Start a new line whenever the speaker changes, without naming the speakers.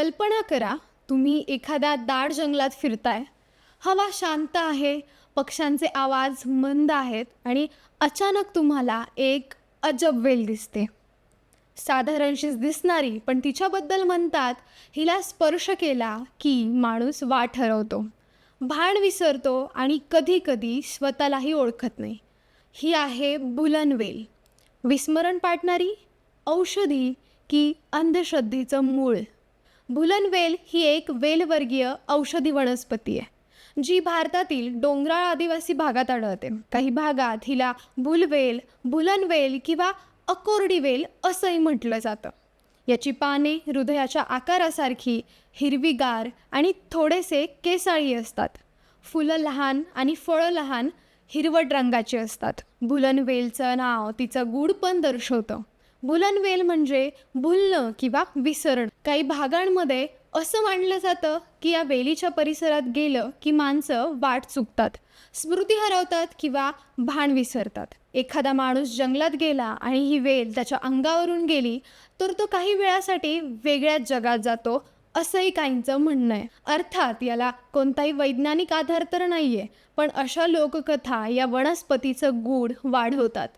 कल्पना करा तुम्ही एखाद्या दाट जंगलात फिरताय. हवा शांत आहे पक्ष्यांचे आवाज मंद आहेत आणि अचानक तुम्हाला एक अजब वेल दिसते. साधारणशीच दिसणारी पण तिच्याबद्दल म्हणतात हिला स्पर्श केला की माणूस वाट ठरवतो. भाण विसरतो आणि कधीकधी स्वतःलाही ओळखत नाही. ही आहे बुलनवेल विस्मरण पाडणारी औषधी की अंधश्रद्धेचं मूळ. भुलनवेल ही एक वेलवर्गीय औषधी वनस्पती आहे जी भारतातील डोंगराळ आदिवासी भागात आढळते. काही भागात हिला भुलवेल भुलनवेल किंवा अकोरडी वेल असंही म्हटलं जातं. याची पाने हृदयाच्या आकारासारखी हिरवीगार आणि थोडेसे केसाळी असतात. फुलं लहान आणि फळं लहान हिरवट रंगाची असतात. भुलनवेलचं नाव तिचं गूढ पण दर्शवतं. बुलनवेल म्हणजे भुलणं किंवा विसरण. काही भागांमध्ये असं मानलं जातं की या वेलीच्या परिसरात गेलं की माणसं वाट चुकतात स्मृती हरवतात किंवा भान विसरतात. एखादा माणूस जंगलात गेला आणि ही वेल त्याच्या अंगावरून गेली तर तो काही वेळासाठी वेगळ्याच जगात जातो असंही काहींचं म्हणणं आहे. अर्थात याला कोणताही वैज्ञानिक आधार तर नाही आहे पण अशा लोककथा या वनस्पतीचं गूढ वाढवतात.